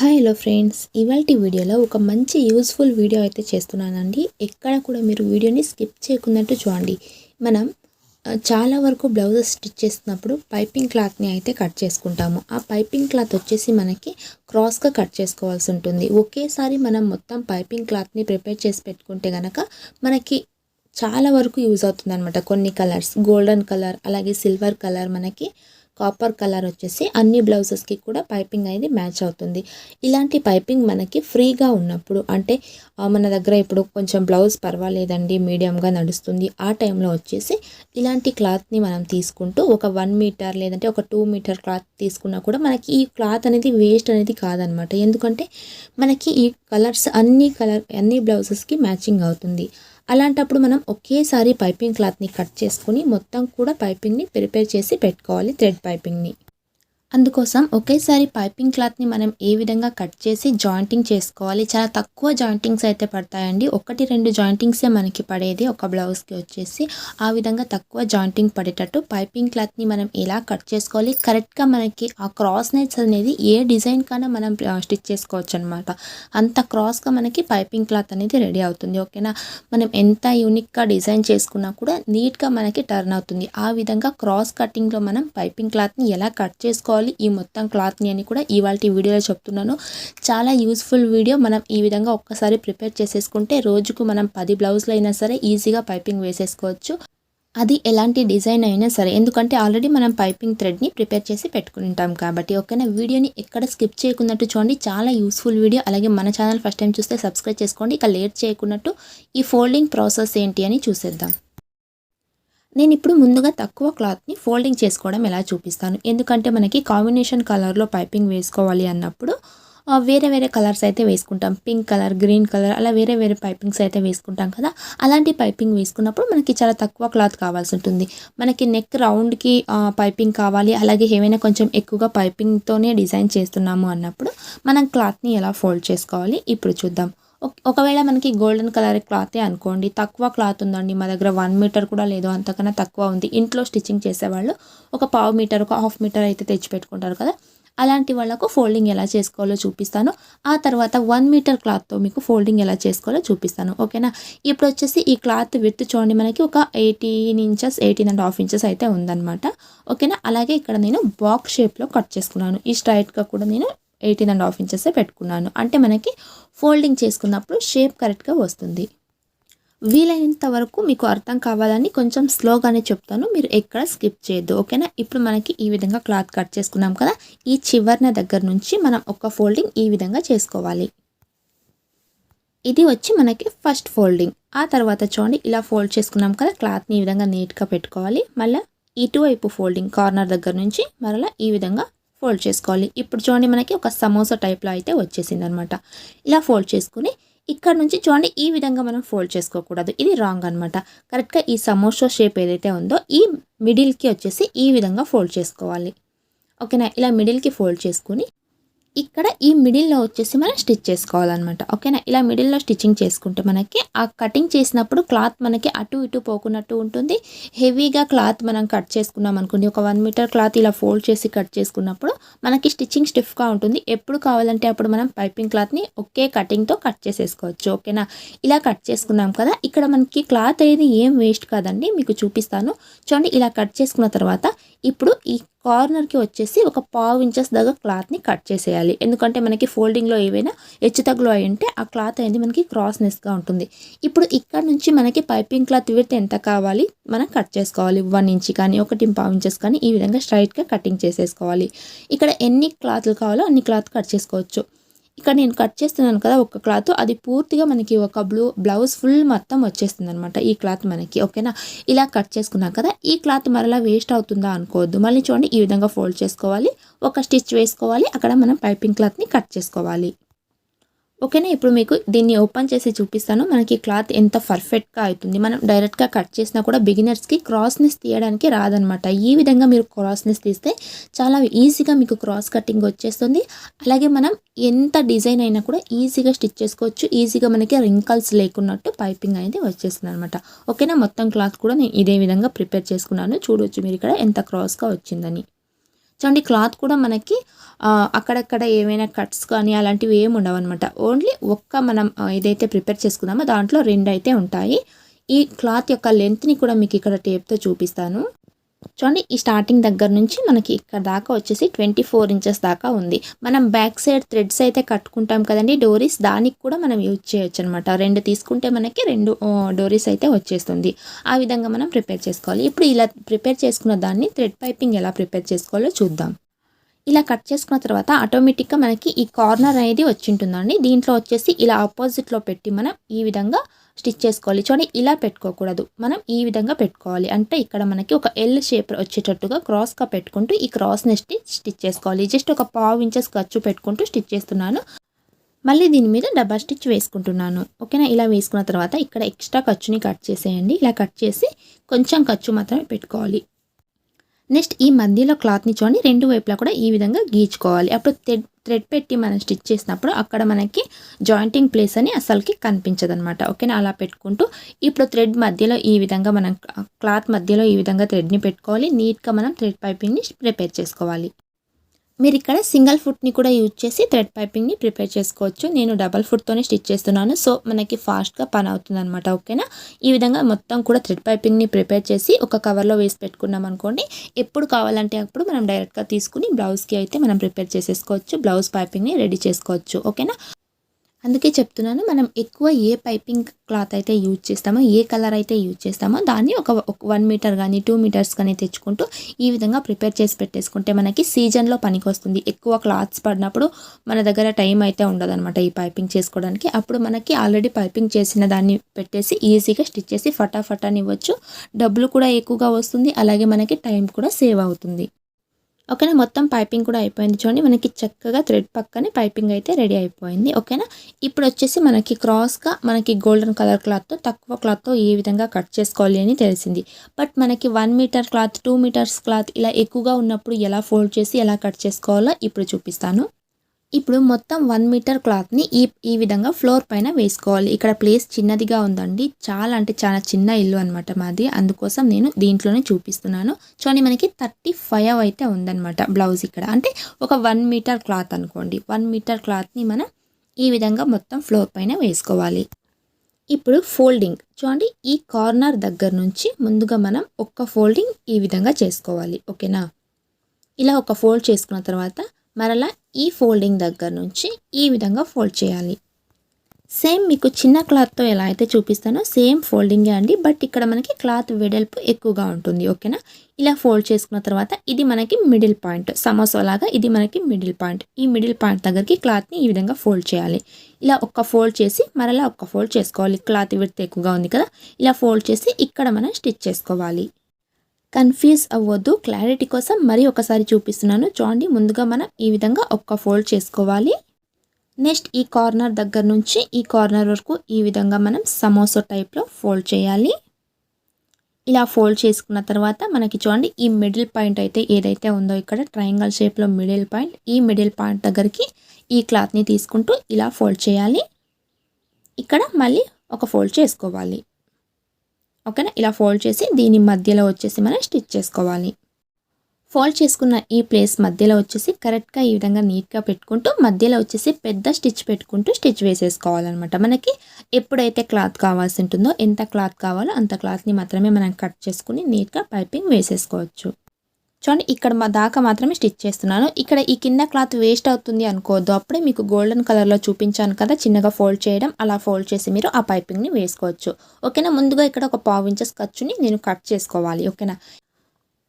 Hi hello friends ఇవాళ వీడియోలో ఒక మంచి యూస్ఫుల్ వీడియో అయితే చేస్తున్నానండి. ఎక్కడ కూడా మీరు వీడియోని స్కిప్ చేయకున్నట్టు చూడండి. మనం చాలా వరకు బ్లౌజెస్ స్టిచ్ చేస్తున్నప్పుడు పైపింగ్ క్లాత్ని అయితే కట్ చేసుకుంటాము. ఆ పైపింగ్ క్లాత్ వచ్చేసి మనకి క్రాస్గా కట్ చేసుకోవాల్సి ఉంటుంది. ఒకేసారి మనం మొత్తం పైపింగ్ క్లాత్ని ప్రిపేర్ చేసి పెట్టుకుంటే కనుక మనకి చాలా వరకు యూజ్ అవుతుంది అనమాట కొన్ని కలర్స్ గోల్డెన్ కలర్ అలాగే సిల్వర్ కలర్ మనకి కాపర్ కలర్ వచ్చేసి అన్ని బ్లౌజెస్కి కూడా పైపింగ్ అనేది మ్యాచ్ అవుతుంది. ఇలాంటి పైపింగ్ మనకి ఫ్రీగా ఉన్నప్పుడు అంటే మన దగ్గర ఇప్పుడు కొంచెం బ్లౌజ్ పర్వాలేదండి మీడియంగా నడుస్తుంది ఆ టైంలో వచ్చేసి ఇలాంటి క్లాత్ని మనం తీసుకుంటూ ఒక వన్ మీటర్ లేదంటే ఒక టూ మీటర్ క్లాత్ తీసుకున్నా కూడా మనకి ఈ క్లాత్ అనేది వేస్ట్ అనేది కాదనమాట. ఎందుకంటే మనకి ఈ కలర్స్ అన్ని కలర్ అన్ని బ్లౌజెస్కి మ్యాచింగ్ అవుతుంది. అలాంటప్పుడు మనం ఒకేసారి పైపింగ్ క్లాత్ని కట్ చేసుకుని మొత్తం కూడా పైపింగ్ని ప్రిపేర్ చేసి పెట్టుకోవాలి థ్రెడ్ పైపింగ్ని. అందుకోసం ఒకేసారి పైపింగ్ క్లాత్ని మనం ఏ విధంగా కట్ చేసి జాయింటింగ్ చేసుకోవాలి? చాలా తక్కువ జాయింటింగ్స్ అయితే పడతాయండి. ఒకటి రెండు జాయింటింగ్సే మనకి పడేది. ఒక బ్లౌజ్కి వచ్చేసి ఆ విధంగా తక్కువ జాయింటింగ్ పడేటట్టు పైపింగ్ క్లాత్ని మనం ఎలా కట్ చేసుకోవాలి? కరెక్ట్గా మనకి ఆ క్రాస్ నెట్స్ అనేది ఏ డిజైన్ కన్నా మనం స్టిచ్ చేసుకోవచ్చు అనమాట అంత క్రాస్గా మనకి పైపింగ్ క్లాత్ అనేది రెడీ అవుతుంది. ఓకేనా? మనం ఎంత యూనిక్గా డిజైన్ చేసుకున్నా కూడా నీట్గా మనకి టర్న్ అవుతుంది. ఆ విధంగా క్రాస్ కటింగ్లో మనం పైపింగ్ క్లాత్ని ఎలా కట్ చేసుకోవాలి? ఈ మొత్తం క్లాత్ని అని కూడా ఇవాళ వీడియోలో చెప్తున్నాను. చాలా యూస్ఫుల్ వీడియో. మనం ఈ విధంగా ఒక్కసారి ప్రిపేర్ చేసేసుకుంటే రోజుకు మనం పది బ్లౌజ్లు అయినా సరే ఈజీగా పైపింగ్ వేసేసుకోవచ్చు. అది ఎలాంటి డిజైన్ అయినా సరే. ఎందుకంటే ఆల్రెడీ మనం పైపింగ్ థ్రెడ్ని ప్రిపేర్ చేసి పెట్టుకుంటాం కాబట్టి. ఓకేనా? వీడియోని ఎక్కడ స్కిప్ చేయకున్నట్టు చూడండి. చాలా యూస్ఫుల్ వీడియో. అలాగే మన ఛానల్ ఫస్ట్ టైం చూస్తే సబ్స్క్రైబ్ చేసుకోండి. ఇక లేట్ చేయకున్నట్టు ఈ ఫోల్డింగ్ ప్రాసెస్ ఏంటి అని చూసేద్దాం. నేను ఇప్పుడు ముందుగా తక్కువ క్లాత్ని ఫోల్డింగ్ చేసుకోవడం ఎలా చూపిస్తాను? ఎందుకంటే మనకి కాంబినేషన్ కలర్లో పైపింగ్ వేసుకోవాలి అన్నప్పుడు వేరే వేరే కలర్స్ అయితే వేసుకుంటాం. పింక్ కలర్ గ్రీన్ కలర్ అలా వేరే వేరే పైపింగ్స్ అయితే వేసుకుంటాం కదా. అలాంటి పైపింగ్ వేసుకున్నప్పుడు మనకి చాలా తక్కువ క్లాత్ కావాల్సి ఉంటుంది. మనకి నెక్ రౌండ్కి పైపింగ్ కావాలి అలాగే ఏమైనా కొంచెం ఎక్కువగా పైపింగ్తోనే డిజైన్ చేస్తున్నాము అన్నప్పుడు మనం క్లాత్ని ఎలా ఫోల్డ్ చేసుకోవాలి? ఇప్పుడు చూద్దాం. ఒకవేళ మనకి గోల్డెన్ కలర్ క్లాతే అనుకోండి తక్కువ క్లాత్ ఉందండి మా దగ్గర వన్ మీటర్ కూడా లేదు అంతకన్నా తక్కువ ఉంది. ఇంట్లో స్టిచ్చింగ్ చేసేవాళ్ళు ఒక పావు మీటర్ ఒక హాఫ్ మీటర్ అయితే తెచ్చి పెట్టుకుంటారు కదా. అలాంటి వాళ్ళకు ఫోల్డింగ్ ఎలా చేసుకోవాలో చూపిస్తాను. ఆ తర్వాత వన్ మీటర్ క్లాత్తో మీకు ఫోల్డింగ్ ఎలా చేసుకోవాలో చూపిస్తాను. ఓకేనా? ఇప్పుడు వచ్చేసి ఈ క్లాత్ విత్ చూడండి. మనకి ఒక eighteen inches eighteen and half inches అయితే ఉందన్నమాట. ఓకేనా? అలాగే ఇక్కడ నేను బాక్స్ షేప్లో కట్ చేసుకున్నాను. ఈ స్ట్రైట్గా కూడా నేను ఎయిటీన్ అండ్ హాఫ్ ఇంచెస్ పెట్టుకున్నాను. అంటే మనకి ఫోల్డింగ్ చేసుకున్నప్పుడు షేప్ కరెక్ట్గా వస్తుంది. వీలైనంత వరకు మీకు అర్థం కావాలని కొంచెం స్లోగానే చెప్తాను. మీరు ఎక్కడ స్కిప్ చేయొద్దు. ఓకేనా? ఇప్పుడు మనకి ఈ విధంగా క్లాత్ కట్ చేసుకున్నాం కదా. ఈ చివరిన దగ్గర నుంచి మనం ఒక ఫోల్డింగ్ ఈ విధంగా చేసుకోవాలి. ఇది వచ్చి మనకి ఫస్ట్ ఫోల్డింగ్ ఆ తర్వాత చూడండి ఇలా ఫోల్డ్ చేసుకున్నాం కదా. క్లాత్ని ఈ విధంగా నీట్గా పెట్టుకోవాలి. మళ్ళీ ఇటువైపు ఫోల్డింగ్ కార్నర్ దగ్గర నుంచి మరలా ఈ విధంగా ఫోల్డ్ చేసుకోవాలి. ఇప్పుడు చూడండి మనకి ఒక సమోసా టైప్లో అయితే వచ్చేసింది అనమాట ఇలా ఫోల్డ్ చేసుకుని ఇక్కడ నుంచి చూడండి ఈ విధంగా మనం ఫోల్డ్ చేసుకోకూడదు. ఇది రాంగ్ అనమాట. కరెక్ట్గా ఈ సమోసా షేప్ ఏదైతే ఉందో ఈ మిడిల్కి వచ్చేసి ఈ విధంగా ఫోల్డ్ చేసుకోవాలి. ఓకేనా? ఇలా మిడిల్కి ఫోల్డ్ చేసుకుని ఇక్కడ ఈ మిడిల్లో వచ్చేసి మనం స్టిచ్ చేసుకోవాలన్నమాట. ఓకేనా? ఇలా మిడిల్లో స్టిచ్చింగ్ చేసుకుంటే మనకి ఆ కటింగ్ చేసినప్పుడు క్లాత్ మనకి అటు ఇటు పోకున్నట్టు ఉంటుంది. హెవీగా క్లాత్ మనం కట్ చేసుకున్నాం అనుకోండి ఒక వన్ మీటర్ క్లాత్ ఇలా ఫోల్డ్ చేసి కట్ చేసుకున్నప్పుడు మనకి స్టిచ్చింగ్ స్టిఫ్గా ఉంటుంది. ఎప్పుడు కావాలంటే అప్పుడు మనం పైపింగ్ క్లాత్ని ఒకే కటింగ్తో కట్ చేసేసుకోవచ్చు. ఓకేనా? ఇలా కట్ చేసుకున్నాం కదా ఇక్కడ మనకి క్లాత్ అనేది ఏం వేస్ట్ కాదండి మీకు చూపిస్తాను. చూడండి ఇలా కట్ చేసుకున్న తర్వాత ఇప్పుడు ఈ కార్నర్కి వచ్చేసి ఒక పావు ఇంచెస్ దగ్గర క్లాత్ని కట్ చేసేయాలి. ఎందుకంటే మనకి ఫోల్డింగ్లో ఏవైనా హెచ్చు తగ్గులు అయి ఉంటే ఆ క్లాత్ అనేది మనకి క్రాస్నెస్గా ఉంటుంది. ఇప్పుడు ఇక్కడ నుంచి మనకి పైపింగ్ క్లాత్ విడత ఎంత కావాలి? మనం కట్ చేసుకోవాలి. వన్ ఇంచ్ కానీ ఒకటి పావు ఇంచెస్ కానీ ఈ విధంగా స్ట్రైట్గా కటింగ్ చేసేసుకోవాలి. ఇక్కడ ఎన్ని క్లాత్లు కావాలో అన్ని క్లాత్ కట్ చేసుకోవచ్చు. ఇక్కడ నేను కట్ చేస్తున్నాను కదా ఒక క్లాత్ అది పూర్తిగా మనకి ఒక బ్లూ బ్లౌజ్ ఫుల్ మొత్తం వచ్చేస్తుంది అనమాట ఈ క్లాత్ మనకి ఓకేనా? ఇలా కట్ చేసుకున్నాం కదా ఈ క్లాత్ మరలా వేస్ట్ అవుతుందా అనుకోవద్దు. మళ్ళీ చూడండి ఈ విధంగా ఫోల్డ్ చేసుకోవాలి ఒక స్టిచ్ వేసుకోవాలి అక్కడ మనం పైపింగ్ క్లాత్ని కట్ చేసుకోవాలి. ఓకేనా? ఇప్పుడు మీకు దీన్ని ఓపెన్ చేసి చూపిస్తాను. మనకి క్లాత్ ఎంత పర్ఫెక్ట్గా అవుతుంది. మనం డైరెక్ట్గా కట్ చేసినా కూడా బిగినర్స్కి క్రాస్నెస్ తీయడానికి రాదనమాట. ఈ విధంగా మీరు క్రాస్నెస్ తీస్తే చాలా ఈజీగా మీకు క్రాస్ కటింగ్ వచ్చేస్తుంది. అలాగే మనం ఎంత డిజైన్ అయినా కూడా ఈజీగా స్టిచ్ చేసుకోవచ్చు. ఈజీగా మనకి రింకల్స్ లేకున్నట్టు పైపింగ్ అనేది వచ్చేస్తుంది అనమాట ఓకేనా? మొత్తం క్లాత్ కూడా నేను ఇదే విధంగా ప్రిపేర్ చేసుకున్నాను. చూడవచ్చు మీరు ఇక్కడ ఎంత క్రాస్గా వచ్చిందని. చూడండి క్లాత్ కూడా మనకి అక్కడక్కడ ఏమైనా కట్స్ కానీ అలాంటివి ఏమి ఉండవు అనమాట ఓన్లీ ఒక్క మనం ఏదైతే ప్రిపేర్ చేసుకున్నామో దాంట్లో రెండు అయితే ఉంటాయి. ఈ క్లాత్ యొక్క లెంత్ని కూడా మీకు ఇక్కడ టేప్తో చూపిస్తాను. చూడండి ఈ స్టార్టింగ్ దగ్గర నుంచి మనకి ఇక్కడ దాకా వచ్చేసి ట్వంటీ ఫోర్ ఇంచెస్ దాకా ఉంది. మనం బ్యాక్ సైడ్ థ్రెడ్స్ అయితే కట్టుకుంటాం కదండి డోరీస్ దానికి కూడా మనం యూజ్ చేయొచ్చు అనమాట రెండు తీసుకుంటే మనకి రెండు డోరీస్ అయితే వచ్చేస్తుంది. ఆ విధంగా మనం ప్రిపేర్ చేసుకోవాలి. ఇప్పుడు ఇలా ప్రిపేర్ చేసుకున్న దాన్ని థ్రెడ్ పైపింగ్ ఎలా ప్రిపేర్ చేసుకోవాలో చూద్దాం. ఇలా కట్ చేసుకున్న తర్వాత ఆటోమేటిక్గా మనకి ఈ కార్నర్ అనేది వచ్చి ఉంటుందండి దీంట్లో వచ్చేసి ఇలా ఆపోజిట్లో పెట్టి మనం ఈ విధంగా స్టిచ్ చేసుకోవాలి. చూడండి ఇలా పెట్టుకోకూడదు. మనం ఈ విధంగా పెట్టుకోవాలి. అంటే ఇక్కడ మనకి ఒక ఎల్ షేప్ వచ్చేటట్టుగా క్రాస్గా పెట్టుకుంటూ ఈ క్రాస్ నెస్ట్ స్టిచ్ చేసుకోవాలి. జస్ట్ ఒక పావు ఇంచెస్ ఖర్చు పెట్టుకుంటూ స్టిచ్ చేస్తున్నాను. మళ్ళీ దీని మీద డబల్ స్టిచ్ వేసుకుంటున్నాను. ఓకేనా? ఇలా వేసుకున్న తర్వాత ఇక్కడ ఎక్స్ట్రా ఖర్చుని కట్ చేసేయండి. ఇలా కట్ చేసి కొంచెం ఖర్చు మాత్రమే పెట్టుకోవాలి. నెక్స్ట్ ఈ మధ్యలో క్లాత్ని చూడండి. రెండు వైపులా కూడా ఈ విధంగా గీచుకోవాలి. అప్పుడు థ్రెడ్ థ్రెడ్ పెట్టి మనం స్టిచ్ చేసినప్పుడు అక్కడ మనకి జాయింటింగ్ ప్లేస్ అని అసలుకి కనిపించదు అనమాట ఓకేనా? అలా పెట్టుకుంటూ ఇప్పుడు థ్రెడ్ మధ్యలో ఈ విధంగా మనం క్లాత్ మధ్యలో ఈ విధంగా థ్రెడ్ని పెట్టుకోవాలి. నీట్గా మనం థ్రెడ్ పైపింగ్ని ప్రిపేర్ చేసుకోవాలి. మీరు ఇక్కడ సింగిల్ ఫుట్ని కూడా యూజ్ చేసి థ్రెడ్ పైపింగ్ని ప్రిపేర్ చేసుకోవచ్చు. నేను డబల్ ఫుట్తోనే స్టిచ్ చేస్తున్నాను. సో మనకి ఫాస్ట్గా పని అవుతుంది అనమాట ఓకేనా? ఈ విధంగా మొత్తం కూడా థ్రెడ్ పైపింగ్ని ప్రిపేర్ చేసి ఒక కవర్లో వేసి పెట్టుకున్నాం అనుకోండి ఎప్పుడు కావాలంటే అప్పుడు మనం డైరెక్ట్గా తీసుకుని బ్లౌజ్కి అయితే మనం ప్రిపేర్ చేసేసుకోవచ్చు. బ్లౌజ్ పైపింగ్ని రెడీ చేసుకోవచ్చు. ఓకేనా? అందుకే చెప్తున్నాను మనం ఎక్కువ ఏ పైపింగ్ క్లాత్ అయితే యూజ్ చేస్తామో ఏ కలర్ అయితే యూజ్ చేస్తామో దాన్ని ఒక వన్ మీటర్ కానీ టూ మీటర్స్ కానీ తెచ్చుకుంటూ ఈ విధంగా ప్రిపేర్ చేసి పెట్టేసుకుంటే మనకి సీజన్లో పనికి వస్తుంది ఎక్కువ క్లాత్స్ పడినప్పుడు మన దగ్గర టైం అయితే ఉండదన్నమాట ఈ పైపింగ్ చేసుకోవడానికి. అప్పుడు మనకి ఆల్రెడీ పైపింగ్ చేసిన దాన్ని పెట్టేసి ఈజీగా స్టిచ్ చేసి ఫటాఫటాని ఇవ్వచ్చు డబ్బులు కూడా ఎక్కువగా వస్తుంది అలాగే మనకి టైం కూడా సేవ్ అవుతుంది. ఓకేనా? మొత్తం పైపింగ్ కూడా అయిపోయింది. చూడండి మనకి చక్కగా థ్రెడ్ పక్కనే పైపింగ్ అయితే రెడీ అయిపోయింది. ఓకేనా? ఇప్పుడు వచ్చేసి మనకి క్రాస్గా మనకి గోల్డెన్ కలర్ క్లాత్తో తక్కువ క్లాత్తో ఏ విధంగా కట్ చేసుకోవాలి అని తెలిసింది. బట్ మనకి one metre cloth two metres cloth ఇలా ఎక్కువగా ఉన్నప్పుడు ఎలా ఫోల్డ్ చేసి ఎలా కట్ చేసుకోవాలో ఇప్పుడు చూపిస్తాను. ఇప్పుడు మొత్తం వన్ మీటర్ క్లాత్ని ఈ ఈ విధంగా ఫ్లోర్ పైన వేసుకోవాలి. ఇక్కడ ప్లేస్ చిన్నదిగా ఉందండి. చాలా అంటే చాలా చిన్న ఇల్లు అనమాట మాది. అందుకోసం నేను దీంట్లోనే చూపిస్తున్నాను. చూడండి మనకి థర్టీ ఫైవ్ అయితే ఉందన్నమాట బ్లౌజ్ ఇక్కడ. అంటే ఒక వన్ మీటర్ క్లాత్ అనుకోండి. వన్ మీటర్ క్లాత్ని మనం ఈ విధంగా మొత్తం ఫ్లోర్ పైన వేసుకోవాలి. ఇప్పుడు ఫోల్డింగ్ చూడండి ఈ కార్నర్ దగ్గర నుంచి ముందుగా మనం ఒక్క ఫోల్డింగ్ ఈ విధంగా చేసుకోవాలి. ఓకేనా? ఇలా ఒక ఫోల్డ్ చేసుకున్న తర్వాత మరలా ఈ ఫోల్డింగ్ దగ్గర నుంచి ఈ విధంగా ఫోల్డ్ చేయాలి. సేమ్ మీకు చిన్న క్లాత్తో ఎలా అయితే చూపిస్తానో సేమ్ ఫోల్డింగే అండి. బట్ ఇక్కడ మనకి క్లాత్ వెడల్పు ఎక్కువగా ఉంటుంది. ఓకేనా? ఇలా ఫోల్డ్ చేసుకున్న తర్వాత ఇది మనకి మిడిల్ పాయింట్. సమోసా లాగా ఇది మనకి మిడిల్ పాయింట్. ఈ మిడిల్ పాయింట్ దగ్గరికి క్లాత్ని ఈ విధంగా ఫోల్డ్ చేయాలి. ఇలా ఒక్క ఫోల్డ్ చేసి మరలా ఒక్క ఫోల్డ్ చేసుకోవాలి. క్లాత్ విడత ఎక్కువగా ఉంది కదా? ఇలా ఫోల్డ్ చేసి ఇక్కడ మనం స్టిచ్ చేసుకోవాలి. కన్ఫ్యూజ్ అవ్వద్దు క్లారిటీ కోసం మరి ఒకసారి చూపిస్తున్నాను. చూడండి ముందుగా మనం ఈ విధంగా ఒక్క ఫోల్డ్ చేసుకోవాలి. నెక్స్ట్ ఈ కార్నర్ దగ్గర నుంచి ఈ కార్నర్ వరకు ఈ విధంగా మనం సమోసా టైప్లో ఫోల్డ్ చేయాలి. ఇలా ఫోల్డ్ చేసుకున్న తర్వాత మనకి చూడండి ఈ మిడిల్ పాయింట్ అయితే ఏదైతే ఉందో ఇక్కడ ట్రయాంగల్ షేప్లో మిడిల్ పాయింట్ ఈ మిడిల్ పాయింట్ దగ్గరికి ఈ క్లాత్ని తీసుకుంటూ ఇలా ఫోల్డ్ చేయాలి. ఇక్కడ మళ్ళీ ఒక ఫోల్డ్ చేసుకోవాలి. ఓకేనా? ఇలా ఫోల్డ్ చేసి దీని మధ్యలో వచ్చేసి మనం స్టిచ్ చేసుకోవాలి. ఫోల్డ్ చేసుకున్న ఈ ప్లేస్ మధ్యలో వచ్చేసి కరెక్ట్గా ఈ విధంగా నీట్గా పెట్టుకుంటూ మధ్యలో వచ్చేసి పెద్ద స్టిచ్ పెట్టుకుంటూ స్టిచ్ వేసేసుకోవాలన్నమాట. మనకి ఎప్పుడైతే క్లాత్ కావాల్సి ఉంటుందో ఎంత క్లాత్ కావాలో అంత క్లాత్ని మాత్రమే మనం కట్ చేసుకుని నీట్గా పైపింగ్ వేసేసుకోవచ్చు. చూడండి ఇక్కడ మా దాకా మాత్రమే స్టిచ్ చేస్తున్నాను. ఇక్కడ ఈ కింద క్లాత్ వేస్ట్ అవుతుంది అనుకోవద్దు. అప్పుడే మీకు గోల్డెన్ కలర్లో చూపించాను కదా చిన్నగా ఫోల్డ్ చేయడం అలా ఫోల్డ్ చేసి మీరు ఆ పైపింగ్ని వేసుకోవచ్చు. ఓకేనా? ముందుగా ఇక్కడ ఒక పావు ఇంచెస్ ఖర్చుని నేను కట్ చేసుకోవాలి. ఓకేనా?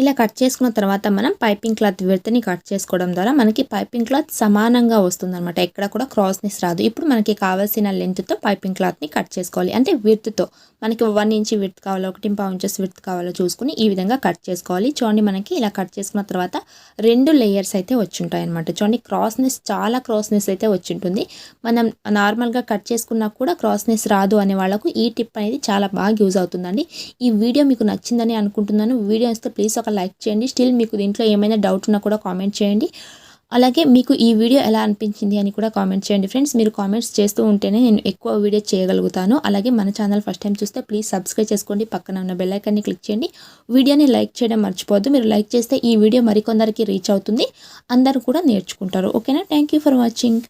ఇలా కట్ చేసుకున్న తర్వాత మనం పైపింగ్ క్లాత్ విడతని కట్ చేసుకోవడం ద్వారా మనకి పైపింగ్ క్లాత్ సమానంగా వస్తుంది అనమాట ఎక్కడ కూడా క్రాస్నెస్ రాదు. ఇప్పుడు మనకి కావాల్సిన లెంత్తో పైపింగ్ క్లాత్ని కట్ చేసుకోవాలి. అంటే విర్త్తో మనకి వన్ ఇంచ్ విడ్త్ కావాలో ఒకటి పావు ఇంచెస్ విడ్త్ కావాలో చూసుకుని ఈ విధంగా కట్ చేసుకోవాలి. చూడండి మనకి ఇలా కట్ చేసుకున్న తర్వాత రెండు లేయర్స్ అయితే వచ్చుంటాయి అనమాట చూడండి క్రాస్నెస్ చాలా క్రాస్నెస్ అయితే వచ్చింటుంది. మనం నార్మల్గా కట్ చేసుకున్నా కూడా క్రాస్నెస్ రాదు అనే వాళ్ళకు ఈ టిప్ అనేది చాలా బాగా యూజ్ అవుతుందండి. ఈ వీడియో మీకు నచ్చిందని అనుకుంటున్నాను. వీడియో వస్తే ప్లీజ్ ఒక లైక్ చేయండి. స్టిల్ మీకు దీంట్లో ఏమైనా డౌట్ ఉన్నా కూడా కామెంట్ చేయండి. అలాగే మీకు ఈ వీడియో ఎలా అనిపించింది అని కూడా కామెంట్ చేయండి. ఫ్రెండ్స్ మీరు కామెంట్స్ చేస్తూ ఉంటేనే నేను ఎక్కువ వీడియో చేయగలుగుతాను. అలాగే మన ఛానల్ ఫస్ట్ టైం చూస్తే ప్లీజ్ సబ్స్క్రైబ్ చేసుకోండి. పక్కన ఉన్న బెల్లైకాన్ని క్లిక్ చేయండి. వీడియోని లైక్ చేయడం మర్చిపోవద్దు. మీరు లైక్ చేస్తే ఈ వీడియో మరికొందరికి రీచ్ అవుతుంది. అందరూ కూడా నేర్చుకుంటారు. ఓకేనా థ్యాంక్ యూ ఫర్ వాచింగ్